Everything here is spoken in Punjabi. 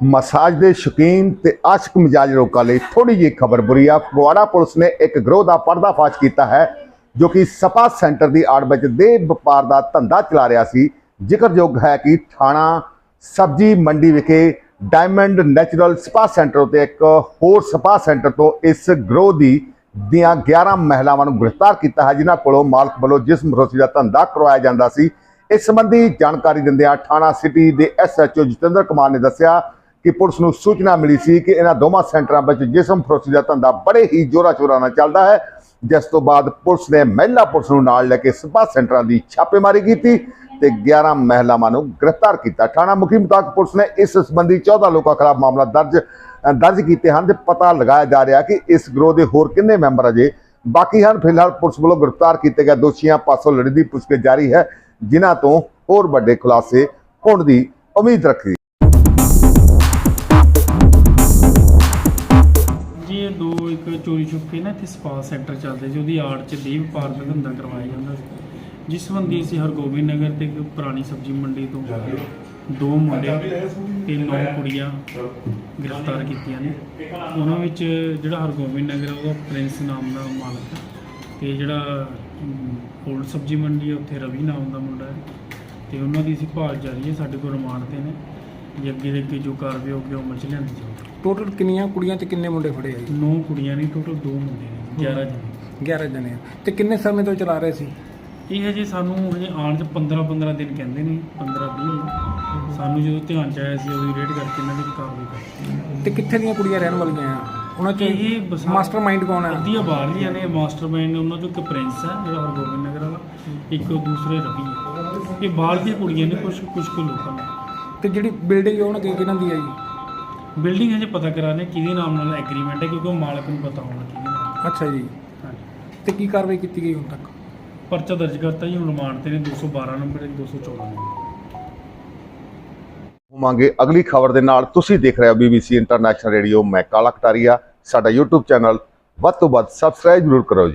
ਮਸਾਜ ਦੇ ਸ਼ੌਕੀਨ ਤੇ ਆਸ਼ਕ ਮਿਜਾਜ ਲੋਕਾਂ ਲਈ ਥੋੜੀ ਜਿਹੀ ਖਬਰ ਬੁਰੀ ਆ। ਫਗਵਾੜਾ ਪੁਲਿਸ ਨੇ ਇੱਕ ਗਰੋਹ ਦਾ ਪਰਦਾਫਾਸ਼ ਕੀਤਾ ਹੈ, ਜੋ ਕਿ ਸਪਾ ਸੈਂਟਰ ਦੀ ਆੜ ਵਿੱਚ ਦੇ ਵਪਾਰ ਦਾ ਧੰਦਾ ਚਲਾ ਰਿਹਾ ਸੀ। ਜ਼ਿਕਰਯੋਗ ਹੈ ਕਿ ਥਾਣਾ ਸਬਜੀ ਮੰਡੀ ਵਿਖੇ ਡਾਇਮੰਡ ਨੈਚੁਰਲ ਸਪਾ ਸੈਂਟਰ ਉਤੇ ਇੱਕ ਹੋਰ ਸਪਾ ਸੈਂਟਰ ਤੋਂ ਇਸ ਗਰੋਹ ਦੀ ਦੀਆਂ 11 ਮਹਿਲਾਵਾਂ ਨੂੰ ਗ੍ਰਿਫਤਾਰ ਕੀਤਾ ਹੈ, ਜਿਨ੍ਹਾਂ ਕੋਲੋਂ ਮਾਲਕ ਵੱਲੋਂ ਜਿਸਮ ਰੋਸੀ ਦਾ ਧੰਦਾ ਕਰਵਾਇਆ ਜਾਂਦਾ ਸੀ। ਇਸ ਸੰਬੰਧੀ ਜਾਣਕਾਰੀ ਦਿੰਦਿਆਂ ਥਾਣਾ ਸਿਟੀ ਦੇ ਐਸਐਚਓ ਜਤਿੰਦਰ ਕੁਮਾਰ ਨੇ ਦੱਸਿਆ ਕਿ ਪੁਲਿਸ ਨੂੰ ਸੂਚਨਾ ਮਿਲੀ ਸੀ ਕਿ ਇਹਨਾਂ ਦੋਵਾਂ ਸੈਂਟਰਾਂ ਵਿੱਚ ਜਿਸਮ ਫਰੋਸ਼ੀ ਦਾ ਧੰਦਾ ਬੜੇ ਹੀ ਜੋਰਾ ਸ਼ੋਰਾਂ ਨਾਲ ਚੱਲਦਾ ਹੈ। ਜਿਸ ਤੋਂ ਬਾਅਦ ਪੁਲਿਸ ਨੇ ਮਹਿਲਾ ਪੁਲਿਸ ਨੂੰ ਨਾਲ ਲੈ ਕੇ ਸਪਾ ਸੈਂਟਰਾਂ ਦੀ ਛਾਪੇਮਾਰੀ ਕੀਤੀ ਤੇ 11 ਮਹਿਲਾਵਾਂ ਨੂੰ ਗ੍ਰਿਫਤਾਰ ਕੀਤਾ। ਥਾਣਾ ਮੁਖੀ ਮੁਤਾਬਕ ਪੁਲਿਸ ਨੇ ਇਸ ਸੰਬੰਧੀ 14 ਲੋਕਾਂ ਖਿਲਾਫ ਮਾਮਲਾ ਦਰਜ ਦਰਜ ਕੀਤੇ ਹਨ ਤੇ ਪਤਾ ਲਗਾਇਆ ਜਾ ਰਿਹਾ ਕਿ ਇਸ ਗਰੋਹ ਦੇ ਹੋਰ ਕਿੰਨੇ ਮੈਂਬਰ ਅਜੇ ਬਾਕੀ ਹਨ। ਫਿਲਹਾਲ ਪੁਲਿਸ ਵੱਲੋਂ ਗ੍ਰਿਫਤਾਰ ਕੀਤੇ ਗਏ ਦੋਸ਼ੀਆਂ ਪਾਸੋਂ ਲੜੀ ਦੀ ਪੁੱਛਗਿੱਛ ਜਾਰੀ ਹੈ, ਜਿਨ੍ਹਾਂ ਤੋਂ ਹੋਰ ਵੱਡੇ ਖੁਲਾਸੇ ਹੋਣ ਦੀ ਉਮੀਦ ਰੱਖੀ ਚੋਰੀ ਇੱਕ ਕੇ ਨਾ ਇੱਥੇ ਸਪਾ ਸੈਂਟਰ ਚੱਲਦੇ ਸੀ, ਉਹਦੀ ਆੜ 'ਚ ਦੇਹ ਵਪਾਰ ਦਾ ਧੰਦਾ ਕਰਵਾਇਆ ਜਾਂਦਾ ਸੀ। ਜਿਸ ਸੰਬੰਧੀ ਅਸੀਂ ਹਰਗੋਬਿੰਦ ਨਗਰ ਤੇ ਇੱਕ ਪੁਰਾਣੀ ਸਬਜ਼ੀ ਮੰਡੀ ਤੋਂ ਦੋ ਮੁੰਡੇ ਤੇ ਨੌ ਕੁੜੀਆਂ ਗ੍ਰਿਫਤਾਰ ਕੀਤੀਆਂ ਨੇ। ਉਹਨਾਂ ਵਿੱਚ ਜਿਹੜਾ ਹਰਗੋਬਿੰਦ ਨਗਰ ਆ, ਉਹਦਾ ਪ੍ਰਿੰਸ ਨਾਮ ਦਾ ਮਾਲਕ ਹੈ ਤੇ ਜਿਹੜਾ ਓਲਡ ਸਬਜ਼ੀ ਮੰਡੀ ਹੈ ਉੱਥੇ ਰਵੀ ਨਾਮ ਦਾ ਮੁੰਡਾ ਹੈ। ਤੇ ਉਹਨਾਂ ਦੀ ਅਸੀਂ ਭਾਲ ਜਾਰੀ ਹੈ, ਸਾਡੇ ਕੋਲ ਰਿਮਾਂਡ ਤੇ ਨੇ। ਜੇ ਅੱਗੇ ਦੇ ਅੱਗੇ ਜੋ ਕਾਰਵਾਈ ਹੋਊਗੀ, ਉਹ ਮਚ ਲਿਆਂਦੀ ਜਾਊਗੀ। ਟੋਟਲ ਕਿੰਨੀਆਂ ਕੁੜੀਆਂ ਤੇ ਕਿੰਨੇ ਮੁੰਡੇ ਫੜੇ ਆ ਜੀ? ਨੌ ਕੁੜੀਆਂ ਨੇ ਟੋਟਲ ਦੋ ਮੁੰਡੇ ਨੇ 11 ਜਣੇ। 11 ਜਣੇ ਆ। ਤੇ ਕਿੰਨੇ ਸਮੇਂ ਤੋਂ ਚਲਾ ਰਹੇ ਸੀ? ਇਹ ਹਜੇ ਸਾਨੂੰ ਹਜੇ ਆਉਣ 'ਚ 15 15 ਦਿਨ ਕਹਿੰਦੇ ਨੇ 15 20 ਸਾਨੂੰ ਜਦੋਂ ਧਿਆਨ ਚ ਆਇਆ ਸੀ ਉਦੋਂ ਰੇਡ ਕਰਕੇ ਇਹਨਾਂ ਦੀ ਕਾਰਵਾਈ ਕਰ ਤੇ ਕਿੱਥੇ ਦੀਆਂ ਕੁੜੀਆਂ ਰਹਿਣ ਵਾਲੀਆਂ ਆ? ਉਹਨਾਂ ਚ ਇਹ ਬਸਾ- ਮਾਸਟਰਮਾਈਂਡ ਕੌਣ ਆ? ਅੱਧੀਆਂ ਬਾਹਰਲੀਆਂ ਨੇ ਮਾਸਟਰਮਾਈਂਡ ਉਹਨਾਂ ਚੋਂ ਇੱਕ ਪ੍ਰਿੰਸ ਹੈ ਜਿਹੜਾ ਹਰਗੋਬਿੰਦ ਨਗਰ ਵਾਲਾ ਇੱਕ ਦੂਸਰੇ ਰਵੀ ਹੈ ਇਹ ਬਾਹਰ ਦੀਆਂ ਕੁੜੀਆਂ ਨੇ ਕੁਝ ਕੁਝ ਕੁ ਲੋਕਾਂ ਨੇ। ਤੇ ਜਿਹੜੀ ਬਿਲਡਿੰਗ ਉਹਨਾਂ ਦੀ ਕਿਹਨਾਂ ਦੀ ਆ ਜੀ? ਬਿਲਡਿੰਗ ਹਜੇ ਪਤਾ ਕਰਾਣੇ ਕਿਹਦੇ ਨਾਮ ਨਾਲ ਐਗਰੀਮੈਂਟ ਹੈ ਕਿਉਂਕਿ ਉਹ ਮਾਲਕ ਨੂੰ ਪਤਾ ਹੋਣਾ ਕਿਹਦੇ ਨਾਮ ਅੱਛਾ ਜੀ। ਹਾਂਜੀ। ਤੇ ਕੀ ਕਾਰਵਾਈ ਕੀਤੀ ਗਈ ਹੁਣ ਤੱਕ? ਪਰਚਾ ਦਰਜ ਕਰਤਾ ਜੀ ਹੁਣ ਰਿਮਾਂਡ ਤੇ ਨੇ 212 ਨੰਬਰ ਤੇ 214 ਨੰਬਰ ਹੋਵਾਂਗੇ ਅਗਲੀ ਖਬਰ ਦੇ ਨਾਲ ਤੁਸੀਂ ਦੇਖ ਰਹੇ ਹੋ BBC ਇੰਟਰਨੈਸ਼ਨਲ ਰੇਡੀਓ ਮੈਂ ਕਾਲਾ ਕਟਾਰੀਆ ਸਾਡਾ YouTube ਚੈਨਲ। ਵੱਧ ਤੋਂ ਵੱਧ ਸਬਸਕ੍ਰਾਈਬ ਜ਼ਰੂਰ ਕਰੋ ਜੀ।